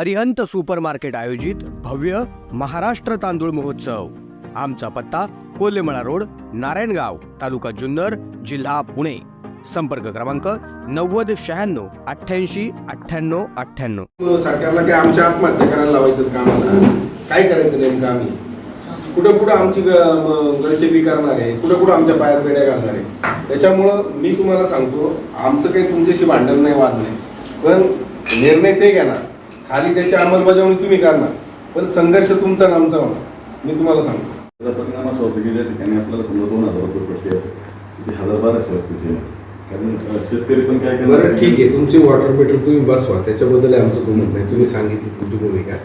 Arihant super market आयोजित भव्य महाराष्ट्र तांदूळ महोत्सव. आमचा पत्ता कोल्हेमळा रोड नारायणगाव तालुका जुन्नर जिल्हा पुणे. संपर्क क्रमांक नव्वद शहाण्णव अठ्ठ्याऐंशी अठ्ठ्याण्णव अठ्ठ्याण्णव. सरकारला काय आमच्या आत्महत्या करायला लावायचं कामाला काय करायचं नेमकं आम्ही? कुठं कुठं आमची गळचेपी करणार आहे? कुठं कुठं आमच्या पायात पेड्या घालणार आहे? त्याच्यामुळं मी तुम्हाला सांगतो आमचं काही तुमच्याशी भांडण नाही वाद नाही. पण निर्णय ते घ्या ना खाली त्याची अंमलबजावणी तुम्ही करणार. पण संघर्ष तुमचा आणि आमचा होणार. मी तुम्हाला सांगतो. परिणाम असा होतो की ज्या ठिकाणी आपल्याला समजा दोन हजार रुपये पडते असेल तिथे हजार बाराशे रुपये कारण शेतकरी पण काय करणार बरं ठीक आहे. तुमची वॉटर मीटर तुम्ही बसवा. त्याच्याबद्दल आमचं तो म्हणणं आहे. तुम्ही सांगितली तुमची भूमिका.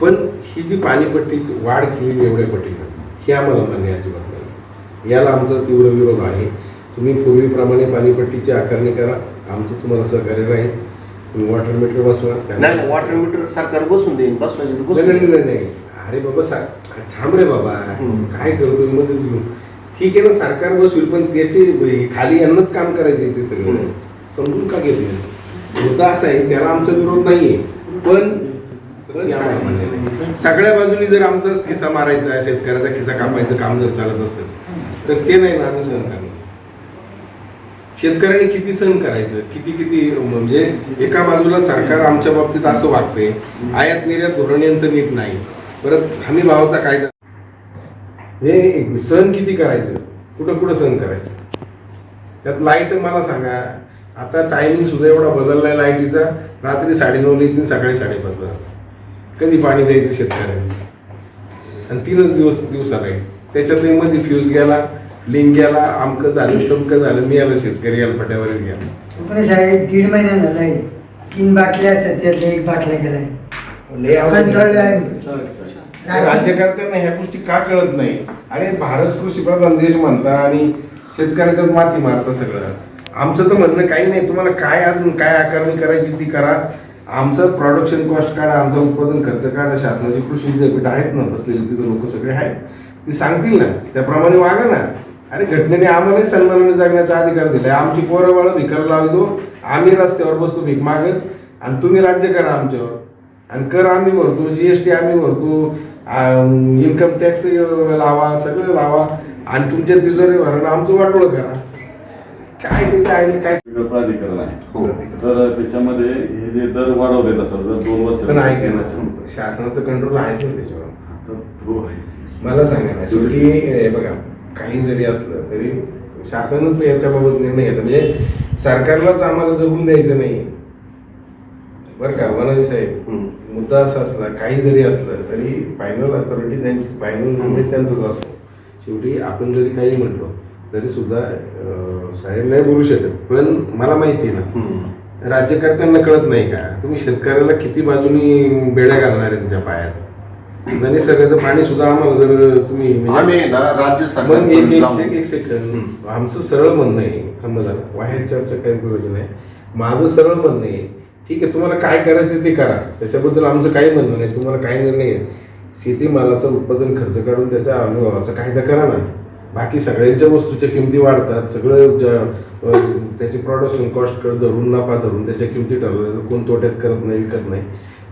पण ही जी पाणीपट्टीची वाढ केलेली एवढ्या पटीनं हे आम्हाला मान्य अजिबात नाही. याला आमचा तीव्र विरोध आहे. तुम्ही पूर्वीप्रमाणे पाणीपट्टीची आकारणी करा. आमचं तुम्हाला सहकार्य राहील. वॉटर मीटर बसवा नाही नाही वॉटर मीटर सरकार बसून देईन बसवायचे तर नाही बसून नाही देईन. नाही, नाही अरे बाबा सा थांब रे बाबा हम्म. काय करतो मी मध्येच घेऊन ठीक आहे ना सरकार बसवील पण त्याचे खाली यांनाच काम करायचे ते सगळं हम्म. समजून का घेतले मुद्दा असा आहे त्याला आमचा विरोध नाहीये पण पण नाही. सगळ्या बाजूनी जर आमचा खिसा मारायचा शेतकऱ्याचा खिसा कापायचं काम जर चालत असेल तर ते नाही ना आम्ही सहन करणार शेतकऱ्यांनी किती सहन करायचं? किती किती म्हणजे एका बाजूला सरकार आमच्या बाबतीत असं वागते आयात निर्यात धोरण यांचं नीट नाही. परत हमी भावाचा कायदा हे सहन किती करायचं? कुठं कुठं सहन करायचं? त्यात लाइट मला सांगा. आता टायमिंग सुद्धा एवढा बदललाय लाईटीचा रात्री साडेनऊला येतील सकाळी साडेपाचला कधी पाणी द्यायचं शेतकऱ्यांनी? आणि तीनच दिवस दिवसा राहील त्याच्यातही मध्ये फ्यूज गेला. लिंक गेला आमकं झालं तमकं झालं मी आलं शेतकरी याला पट्यावरच गेला. कोकणी साहेब दीड महिना झालाय. तीन बाटल्या असतात त्यातल्या एक बाटल्या गेलाय. लय अवघड राज्यकर्त्यांना ह्या गोष्टी का कळत नाही? अरे भारत कृषीप्रधान देश म्हणता आणि शेतकऱ्याच्याच माती मारता सगळं. आमचं तर म्हणणं काही नाही. तुम्हाला काय अजून काय आकारणी करायची ती करा. आमचं प्रोडक्शन कॉस्ट काढा आमचा उत्पादन खर्च काढा. शासनाची कृषी विद्यापीठ आहेत ना बसलेली तिथं लोक सगळे आहेत. ती सांगतील ना. त्याप्रमाणे वागा ना. अरे घटनेने आम्हालाही सन्मानाने जगण्याचा अधिकार दिलाय. आमची पोरं बाळं भिकार लावतो आम्ही रस्त्यावर बसतो भीक मागत. आणि तुम्ही राज्य करा आमच्यावर. आणि कर आम्ही भरतो जीएसटी आम्ही भरतो. इन्कम टॅक्स लावा सगळं लावा. आणि तुमच्या तिजोरी भरणं आमचं वाटोळं करा. काय ते काय काय प्राधिकरण आहे. हो. तर त्याच्यामध्ये हे जे दर वाढवले जातात जर दोन वर्ष पण शासनाचं कंट्रोल आहेच ना त्याच्यावर. हो मला सांगा ना शेवटी हे बघा. काही जरी असलं तरी शासनच याच्याबाबत निर्णय घेतं. म्हणजे सरकारलाच आम्हाला जगून द्यायचं नाही. बरं का वनाजी साहेब. मुद्दा असा असला काही जरी असलं तरी फायनल अथॉरिटी त्यांची फायनल निर्णय त्यांचाच असतो. शेवटी आपण जरी काही म्हटलो तरी सुद्धा साहेब नाही बोलू शकत. पण मला माहिती आहे ना. राज्यकर्त्यांना कळत नाही का? तुम्ही शेतकऱ्याला किती बाजूनी बेड्या घालणार आहे त्याच्या पायात? आणि सगळ्याचं पाणी सुद्धा आम्हाला जर तुम्ही म्हणजे- आम्ही आहे ना राज्य मग एक एक सरकार एक एक सेकंद आमचं सरळ म्हणणं आहे थांबा जरा. चर्चा काही प्रयोजन आहे? माझं सरळ म्हणणं आहे ठीक आहे तुम्हाला काय करायचं ते करा. त्याच्याबद्दल आमचं काही म्हणणं नाही तुम्हाला काय निर्णय आहे. शेतीमालाचं उत्पादन खर्च काढून त्याच्या अनुभवाचा कायदा करा ना. बाकी सगळ्यांच्या वस्तूच्या किमती वाढतात सगळं ज अं, त्याची प्रोडक्शन कॉस्ट धरून नफा धरून त्याच्या किमती ठरवतात. कोण तोट्यात करत नाही विकत नाही.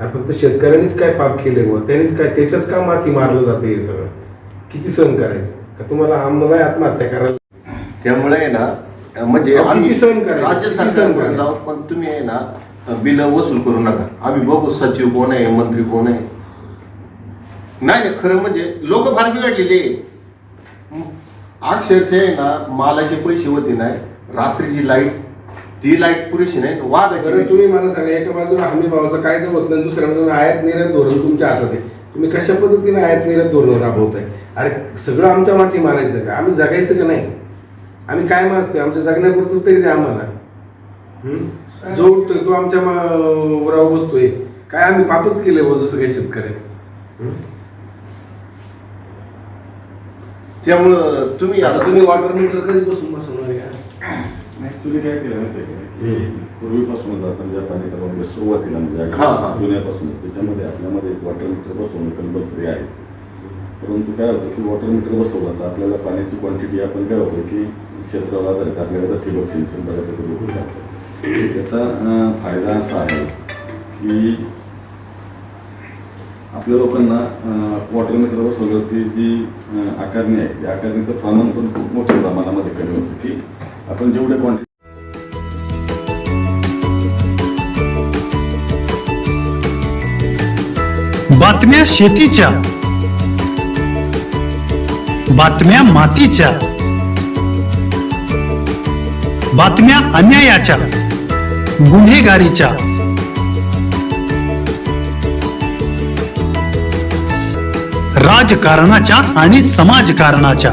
आणि फक्त शेतकऱ्यांनीच काय पाप केले व त्यांनीच काय त्याच्याच का माती मारलं जाते हे सगळं किती सहन करायचं का तुम्हाला आम्हाला आत्महत्या करायला त्यामुळे आहे ना म्हणजे आम्ही सहन करायचं? राज्य? जाऊ पण तुम्ही आहे ना बिल वसूल करू नका आम्ही बघू सचिव कोण आहे मंत्री कोण आहे नाही नाही खरं म्हणजे लोक फार बिघडलेले. अक्षरशः आहे ना मालाचे पैसे होते नाही रात्रीची लाइट ती लाइट पुरेशी नाही वाघाची बरं तुम्ही मला सांगा एका बाजूला हमी भावाचा कायदा होत नाही दुसऱ्या बाजूला आयात निर्यात धोरण तुमच्या हातात आहे. तुम्ही कशा पद्धतीने आयात निर्यात धोरण राबवताय? अरे सगळं आमच्या माती मारायचं का? आम्ही जगायचं का नाही? आम्ही काय मागतोय? आमच्या जगण्यापुरतं तरी द्या आम्हाला. हम्म? जो उठतोय तो आमच्या मा- उरावर बसतोय. काय आम्ही पापच केले हो जसं काही शेतकरी हम्म? त्यामुळं तुम्ही आता आता तुम्ही वॉटर मीटर कधी बसून बसवणार आहे? का? ऍक्च्युली काय केलं माहिती आहे पूर्वीपासूनच आपण ज्या पाणी म्हणजे सुरुवातीला म्हणजे जुन्यापासूनच त्याच्यामध्ये आपल्यामध्ये एक वॉटर मीटर बसवणं कंपल्सरी आहेच. परंतु काय होतं की वॉटर मीटर बसवलं तर आपल्याला पाण्याची क्वांटिटी आपण काय होतं की क्षेत्राला आधारित आपल्याकडे ठिबक सिंचन बऱ्यापैकी होऊ शकतं. त्याचा फायदा असा आहे की आपल्या लोकांना वॉटर मीटर बसवल्यावरती जी आकारणी आहे त्या आकारणीचं प्रमाण पण खूप मोठ्या प्रमाणामध्ये कमी होतं की आपण जेवढे क्वांटिटी बातम्या शेतीच्या. बातम्या मातीच्या. बातम्या अन्यायाच्या. गुन्हेगारीच्या. राजकारणाच्या आणि समाजकारणाच्या.